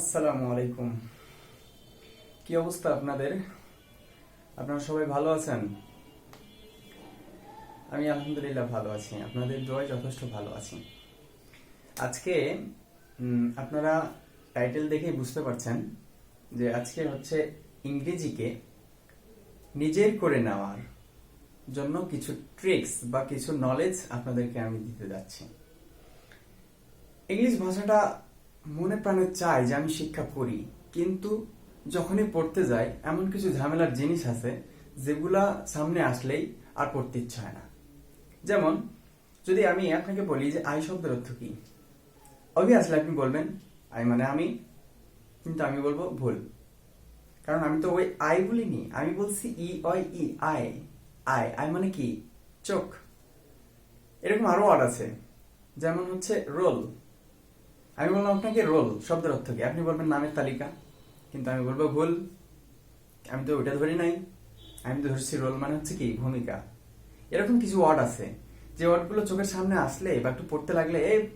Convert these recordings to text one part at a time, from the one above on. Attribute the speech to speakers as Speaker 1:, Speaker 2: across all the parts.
Speaker 1: আসসালামু আলাইকুম। কি অবস্থা আপনাদের? আপনারা সবাই ভালো আছেন? আমি আলহামদুলিল্লাহ ভালো আছি। আপনাদের দোয়ায় যথেষ্ট ভালো আছি। আজকে আপনারা টাইটেল দেখে বুঝতে পারছেন যে আজকে হচ্ছে ইংরেজিকে নিজের করে নেওয়ার জন্য কিছু ট্রিক্স বা কিছু নলেজ আপনাদেরকে আমি দিতে যাচ্ছি। ইংলিশ ভাষাটা মনে প্রাণে চাই যে আমি শিক্ষা করি, কিন্তু যখনই পড়তে যাই, এমন কিছু ঝামেলার জিনিস আছে যেগুলা সামনে আসলেই আর পড়তে ইচ্ছা হয় না। যেমন, যদি আমি আপনাকে বলি যে আই শব্দের অর্থ কি? অবভিয়াসলি আপনি বলবেন, আই মানে আমি, কিন্তু আমি বলব ভুল। কারণ আমি তো ওই আই বলিনি, আমি বলছি ই, ওই, ই, আই আই আই মানে কি? চোখ। এরকম আরও ওয়ার্ড আছে, যেমন হচ্ছে রোল আমি বললাম, আপনাকে রোল শব্দের অর্থ কি? আপনি বলবেন, নামের তালিকা। কিন্তু আমি বলব, ভুল। আমি তো ওটা ধরি নাই। আমি তো ধরছি রোল মানে হচ্ছে কি? ভূমিকা। এরকম কিছু ওয়ার্ড আছে। যে ওয়ার্ডগুলো চোখের সামনে আসলে বা একটু পড়তে লাগলে, এ,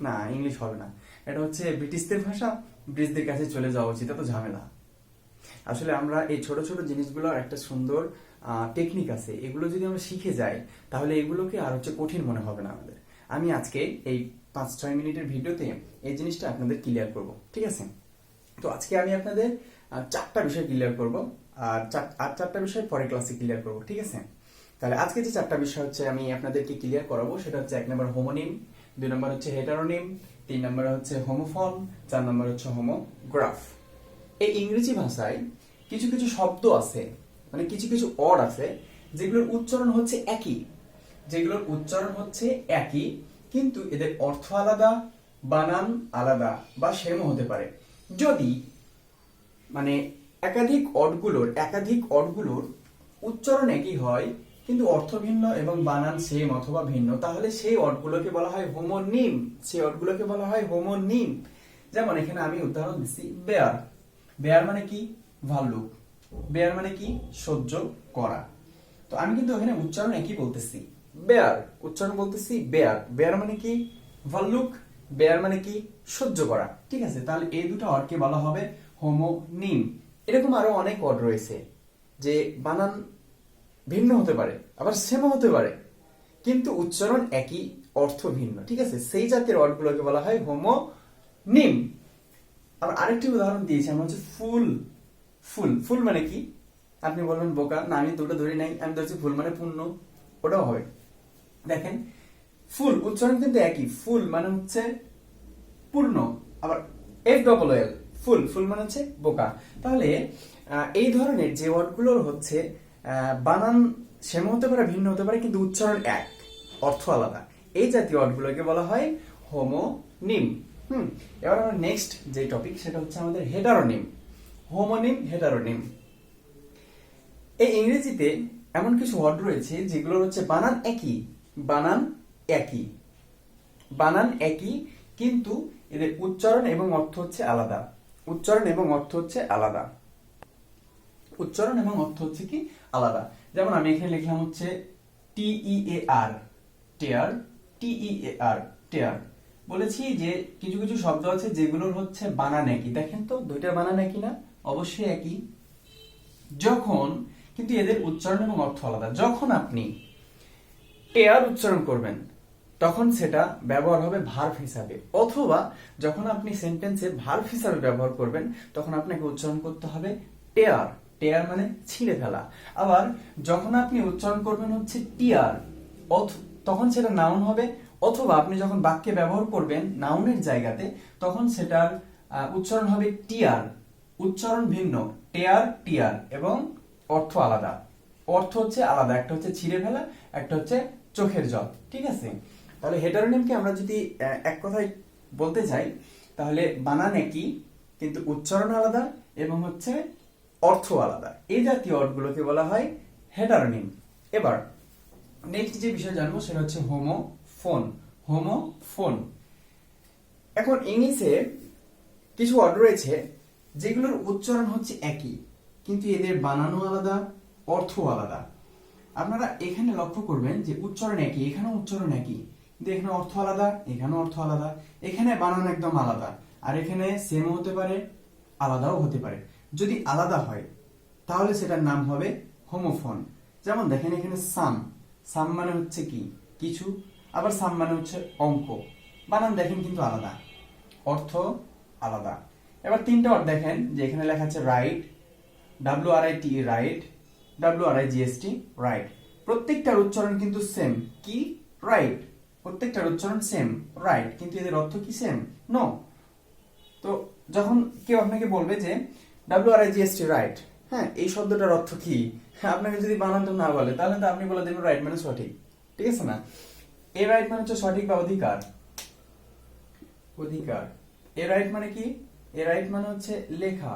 Speaker 1: না ইংলিশ হবে না। এটা হচ্ছে ব্রিটিশদের ভাষা। ব্রিটিশদের কাছে চলে যাওয়া উচিত এত ঝামেলা। আসলে আমরা এই ছোট ছোট জিনিসগুলোর একটা সুন্দর টেকনিক আছে। এগুলো যদি আমরা শিখে যাই, তাহলে এগুলোকে আর হচ্ছে কঠিন মনে হবে না আমাদের। আমি আজকে এই পাঁচ ছয় মিনিটের ভিডিওতে এই জিনিসটা আপনাদের ক্লিয়ার করব, ঠিক আছে? তো আজকে আমি আপনাদের চারটা বিষয় ক্লিয়ার করব, আর আর চারটা বিষয় পরে ক্লাসে ক্লিয়ার করব, ঠিক আছে? তাহলে আজকে যে চারটা বিষয় হচ্ছে আমি আপনাদেরকে ক্লিয়ার করাবো, সেটা হচ্ছে এক নম্বর হোমোনিম দুই নম্বর হচ্ছে হেটারোনিম তিন নম্বর হচ্ছে হোমোফন চার নম্বর হচ্ছে হোমোগ্রাফ এই ইংরেজি ভাষায় কিছু কিছু শব্দ আছে মানে কিছু কিছু অড আছে, যেগুলোর উচ্চারণ হচ্ছে একই। যেগুলোর উচ্চারণ হচ্ছে একই কিন্তু এদের অর্থ আলাদা, বানান আলাদা বা সেমও হতে পারে। যদি মানে একাধিক অডগুলোর একাধিক অডগুলোর উচ্চারণ একই হয়, কিন্তু অর্থ ভিন্ন এবং বানান সেম অথবা ভিন্ন, তাহলে সেই অডগুলোকে বলা হয় হোমোনিম সেই অডগুলোকে বলা হয় হোমোনিম যেমন এখানে আমি উদাহরণ দিচ্ছি বেয়ার বেয়ার মানে কি? ভাল্লুক। বেয়ার মানে কি? সহ্য করা। তো আমি কিন্তু এখানে উচ্চারণ একই বলতেছি। বেয়ার উচ্চারণ বলতেছি বেয়ার বেয়ার মানে কি? ভাল্লুক বেয়ার মানে কি? সহ্য করা। ঠিক আছে, তাহলে এই দুটো অর্ডকে বলা হবে হোমোনিম এরকম আরও অনেক অর্ড রয়েছে যে বানান ভিন্ন হতে পারে, আবার সেমও হতে পারে, কিন্তু উচ্চারণ একই, অর্থ ভিন্ন। ঠিক আছে, সেই জাতের অর্ডগুলোকে বলা হয় হোমোনিম আর আরেকটি উদাহরণ দিয়েছি, আমরা হচ্ছে ফুল ফুল ফুল মানে কি? আপনি বলবেন বোকা, না, আমি দুটো ধরি নাই, আমি ধরছি ফুল মানে পূর্ণ ওটাও হবে। দেখেন, ফুল, উচ্চারণ কিন্তু একই। ফুল মানে হচ্ছে পূর্ণ, আবার এফ ডবল এল ফুল ফুল মানে হচ্ছে বোকা। তাহলে এই ধরনের যে ওয়ার্ডগুলোর হচ্ছে বানান সেম হতে পারে, ভিন্ন হতে পারে, কিন্তু উচ্চারণ এক, অর্থ আলাদা। এই জাতীয় ওয়ার্ডগুলোকে বলা হয় হোমোনিম হুম, এবার আমরা নেক্সট যে টপিক সেটা হচ্ছে আমাদের হেটারোনিম হোমোনিম হেটারোনিম এই ইংরেজিতে এমন কিছু ওয়ার্ড রয়েছে, যেগুলোর হচ্ছে বানান একই বানান একই। বানান একই, কিন্তু এদের উচ্চারণ এবং অর্থ হচ্ছে আলাদা। উচ্চারণ এবং অর্থ হচ্ছে আলাদা। উচ্চারণ এবং অর্থ হচ্ছে কি? আলাদা। যেমন আমি এখানে লিখলাম হচ্ছে টিই এ আর টেয়ার টিই এ আর টেয়ার। বলেছি যে কিছু কিছু শব্দ আছে যেগুলোর হচ্ছে বানান একই। দেখেন তো, দুইটা বানান একই না? অবশ্যই একই। যখন, কিন্তু এদের উচ্চারণ এবং অর্থ আলাদা। যখন আপনি টেয়ার উচ্চারণ করবেন, তখন সেটা ব্যবহার হবে ভার্ব হিসাবে। অথবা যখন আপনি সেন্টেন্সে ভার্ভ হিসাবে ব্যবহার করবেন, তখন আপনাকে উচ্চারণ করতে হবে টেয়ার টেয়ার মানে ছিঁড়ে ফেলা। আবার যখন আপনি উচ্চারণ করবেন হচ্ছে টিয়ার তখন সেটা নাউন হবে। অথবা আপনি যখন বাক্যে ব্যবহার করবেন নাউনের জায়গাতে, তখন সেটার উচ্চারণ হবে টিয়ার উচ্চারণ ভিন্ন। টেয়ার টিয়ার এবং অর্থ আলাদা। অর্থ হচ্ছে আলাদা। একটা হচ্ছে ছিঁড়ে ফেলা, একটা হচ্ছে চোখের জল, ঠিক আছে? তাহলে হেটারোনিমকে আমরা যদি এক কথায় বলতে চাই, তাহলে বানান একই কিন্তু উচ্চারণ আলাদা এবং হচ্ছে অর্থ আলাদা। এই জাতীয় অর্থগুলোকে বলা হয় হেটারোনিম এবার নেক্সট যে বিষয় জানব সেটা হচ্ছে হোমোফোন হোমোফোন এখন ইংলিশে কিছু অর্ড রয়েছে, যেগুলোর উচ্চারণ হচ্ছে একই, কিন্তু এদের বানানো আলাদা অর্থ আলাদা। আপনারা এখানে লক্ষ্য করবেন যে উচ্চারণ একই, এখানেও উচ্চারণ একই, কিন্তু এখানে অর্থ আলাদা, এখানেও অর্থ আলাদা, এখানে বানান একদম আলাদা, আর এখানে সেমও হতে পারে, আলাদাও হতে পারে। যদি আলাদা হয়, তাহলে সেটার নাম হবে হোমোফোন যেমন দেখেন এখানে সাম সাম মানে হচ্ছে কি? কিছু, আবার সাম মানে হচ্ছে অঙ্ক। বানান দেখেন কিন্তু আলাদা, অর্থ আলাদা। এবার তিনটা ওয়ার্ড দেখেন, যে এখানে লেখা আছে right W R I T right W R I GST right প্রত্যেকটার উচ্চারণ কিন্তু সেম কি? রাইট প্রত্যেকটার উচ্চারণ সেম রাইট কিন্তু এদের অর্থ কি সেম নো তো যখন কেউ আপনাকে বলবে যে W R I GST right হ্যাঁ এই শব্দটার অর্থ কি? হ্যাঁ আপনাকে যদি বানানটা না বলে, তাহলে তো আপনি বলে দেবেন রাইট মানে সঠিক। ঠিক আছে না? এ রাইট মানে হচ্ছে সঠিক বা অধিকার? অধিকার। এ রাইট মানে কি? এ রাইট মানে হচ্ছে লেখা।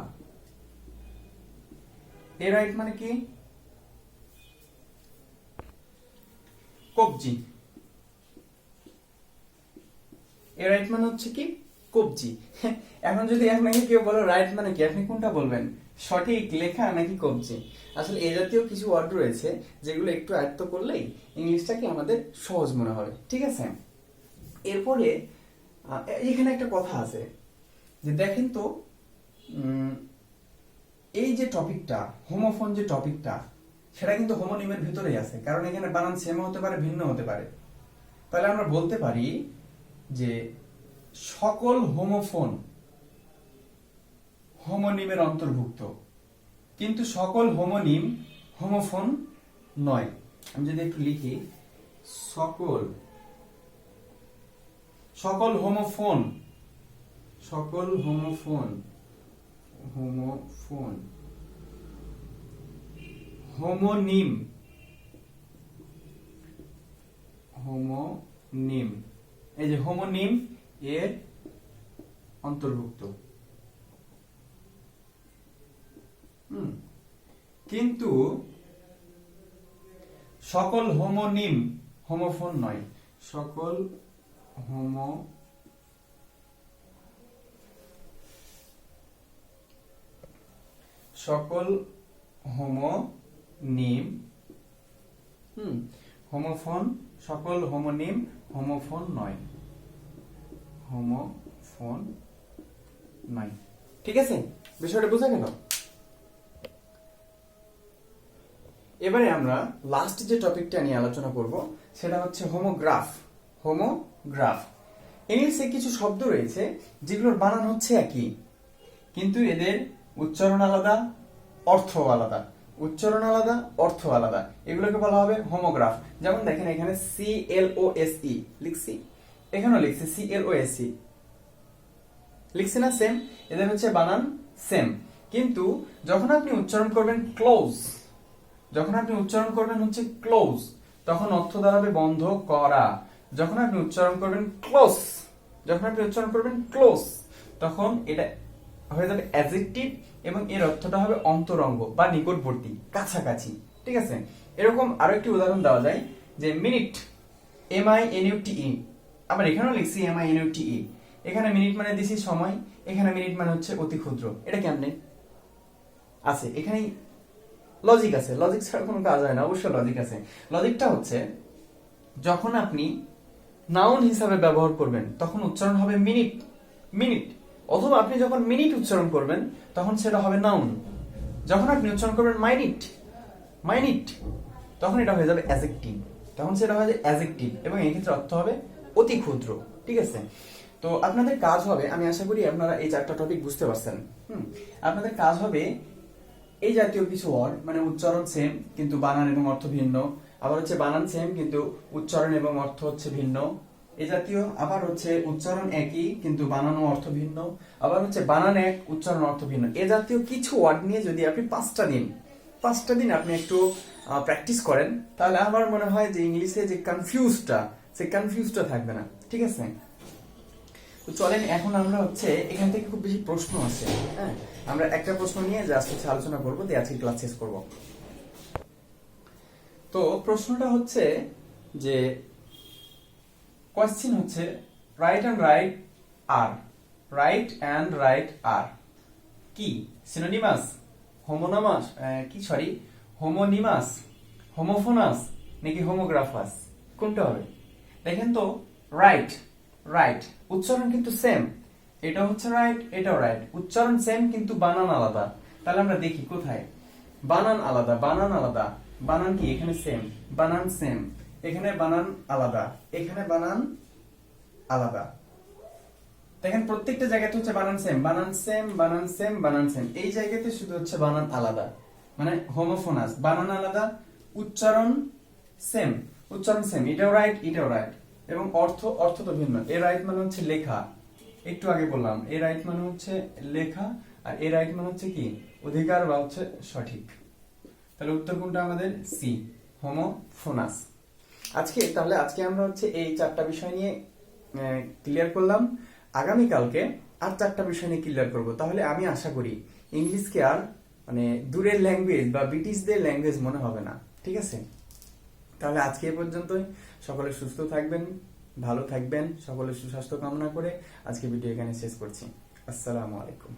Speaker 1: এ রাইট মানে কি? কবজি। এ রাইট মানে হচ্ছে কি? কবজি। এখন যদি আপনাকে কেউ বলো রাইট মানে কি? আপনি কোনটা বলবেন? সঠিক লেখা নাকি কবজি? আসলে এ জাতীয় কিছু ওয়ার্ড রয়েছে যেগুলো একটু আয়ত্ত করলেই ইংলিশটাকে আমাদের সহজ মনে হবে। ঠিক আছে? এরপরে এখানে একটা কথা আছে যে দেখেন তো এই যে টপিকটা হোমোফোন যে টপিকটা সেটা কিন্তু হোমোনিমের ভিতরেই আছে। কারণ এখানে বানান সেম হতে পারে, ভিন্ন হতে পারে। তাহলে আমরা বলতে পারি যে সকল হোমোফোন হোমোনিমের অন্তর্ভুক্ত। কিন্তু সকল হোমোনিম হোমোফোন নয়। আমি যদি একটু লিখি, সকল সকল হোমোফোন সকল হোমোফোন হোমোফোন হোমোনিম। হোমোনিম। এই যে হোমোনিম এর অন্তর্ভুক্ত। হুম। কিন্তু সকল হোমোনিম হোমোফোন নয়, সকল হোমো সকল হোমোনিম হুম। হোমোফোন সকল হোমোনিম হোমোফোন নয়। হোমোফোন নয়। ঠিক আছে? বিষয়টা বোঝা গেল এবারে আমরা লাস্ট যে টপিকটা নিয়ে আলোচনা করব সেটা হচ্ছে হোমোগ্রাফ হোমোগ্রাফ ইংলিশে কিছু শব্দ রয়েছে যেগুলোর বানান হচ্ছে একই কিন্তু এদের উচ্চারণ আলাদা অর্থ আলাদা। উচ্চারণ আলাদা, অর্থ আলাদা। এগুলোকে বলা হবে হোমোগ্রাফ যেমন দেখেন এখানে সি এল ও এস ই লিখছি? এখানেও লিখছি সি এল ও এস ই লিখছি না? সেম এদের হচ্ছে বানান সেম কিন্তু যখন আপনি উচ্চারণ করবেন ক্লোজ যখন আপনি উচ্চারণ করবেন হচ্ছে ক্লোজ তখন অর্থ দাঁড়াবে বন্ধ করা। যখন আপনি উচ্চারণ করবেন ক্লোজ যখন আপনি উচ্চারণ করবেন ক্লোজ তখন এটা হয়ে যাবে অ্যাজেক্টিভ এবং এর অর্থটা হবে অন্তরঙ্গ বা নিকটবর্তী, কাছাকাছি, ঠিক আছে? এরকম আরও একটি উদাহরণ দেওয়া যায় যে minute M I N U T E আবার এখানেও লিখছি M I N U T E এখানে মিনিট মানে দিছি সময়, এখানে মিনিট মানে হচ্ছে অতি ক্ষুদ্র, এটা কেমনে? আছে, এখানেই লজিক আছে লজিক ছাড়া কোনো কাজ হয় না, অবশ্যই লজিক আছে। লজিকটা হচ্ছে, যখন আপনি নাউন হিসাবে ব্যবহার করবেন, তখন উচ্চারণ হবে মিনিট মিনিট অথবা আপনি যখন মিনিট উচ্চারণ করবেন, তখন সেটা হবে নাউন যখন আপনি উচ্চারণ করবেন মাইনিট মাইনিট তখন এটা হয়ে যাবে অ্যাজেক্টিভ তখন সেটা হয়ে যাবে অ্যাজেক্টিভ এবং এই ক্ষেত্রে অর্থ হবে অতি ক্ষুদ্র, ঠিক আছে? তো আপনাদের কাজ হবে, আমি আশা করি আপনারা এই চারটা টপিক বুঝতে পারছেন। হুম, আপনাদের কাজ হবে এই জাতীয় কিছু ওয়ার্ড মানে উচ্চারণ সেম কিন্তু বানান এবং অর্থ ভিন্ন। আবার হচ্ছে বানান সেম কিন্তু উচ্চারণ এবং অর্থ হচ্ছে ভিন্ন। এই জাতীয়, আবার হচ্ছে উচ্চারণ একই, কিন্তু বানানো অর্থ ভিন্ন। আবার হচ্ছে বানান এক, উচ্চারণ অর্থ ভিন্ন। এ জাতীয় কিছু ওয়ার্ড নিয়ে যদি আপনি পাঁচটা দিন পাঁচটা দিন আপনি একটু প্র্যাকটিস করেন, তাহলে আমার মনে হয় যে ইংলিশে যে কনফিউজটা সে কনফিউজটা থাকবে না। ঠিক আছে? তো চলেন, এখন আমরা হচ্ছে, এখান থেকে খুব বেশি প্রশ্ন আছে হ্যাঁ? আমরা একটা প্রশ্ন নিয়ে জাস্ট হচ্ছে আলোচনা করব, দিয়ে আজকে ক্লাস শেষ করব। তো প্রশ্নটা হচ্ছে যে কোয়েশ্চেন হচ্ছে রাইট অ্যান্ড রাইট আর রাইট অ্যান্ড রাইট আর কি? সিনোনিমাস হোমোনামাস কি সরি হোমোনিমাস হোমোফোনাস নাকি হোমোগ্রাফাস কোনটা হবে? দেখেন তো রাইট রাইট উচ্চারণ কিন্তু সেম এটা হচ্ছে রাইট এটাও রাইট উচ্চারণ সেম কিন্তু বানান আলাদা। তাহলে আমরা দেখি কোথায়? বানান আলাদা বানান আলাদা, বানান কি? এখানে সেম বানান সেম এখানে বানান আলাদা, এখানে বানান আলাদা। দেখেন প্রত্যেকটা জায়গাতে হচ্ছে বানান সেম বানান সেম বানান সেম বানান সেম এই জায়গাতে শুধু হচ্ছে বানান আলাদা। মানে হোমোফোনাস বানান আলাদা, উচ্চারণ সেম উচ্চারণ সেম এটাও রাইট এটাও রাইট এবং অর্থ অর্থ তো ভিন্ন। এ রাইট মানে হচ্ছে লেখা। একটু আগে বললাম, এ রাইট মানে হচ্ছে লেখা, আর এ রাইট মানে হচ্ছে কি? অধিকার বা হচ্ছে সঠিক। তাহলে উত্তর কোনটা আমাদের? সি হোমোফোনাস আজকে, তাহলে আজকে আমরা হচ্ছে এই চারটা বিষয় নিয়ে ক্লিয়ার করলাম। আগামীকালকে আর চারটা বিষয় নিয়ে ক্লিয়ার করব। তাহলে আমি আশা করি ইংলিশকে আর মানে দূরের ল্যাঙ্গুয়েজ বা ব্রিটিশদের ল্যাঙ্গুয়েজ মনে হবে না। ঠিক আছে? তাহলে আজকে এ পর্যন্তই। সকলে সুস্থ থাকবেন, ভালো থাকবেন, সকলের সুস্বাস্থ্য কামনা করে আজকে ভিডিও এখানে শেষ করছি। আসসালামু আলাইকুম।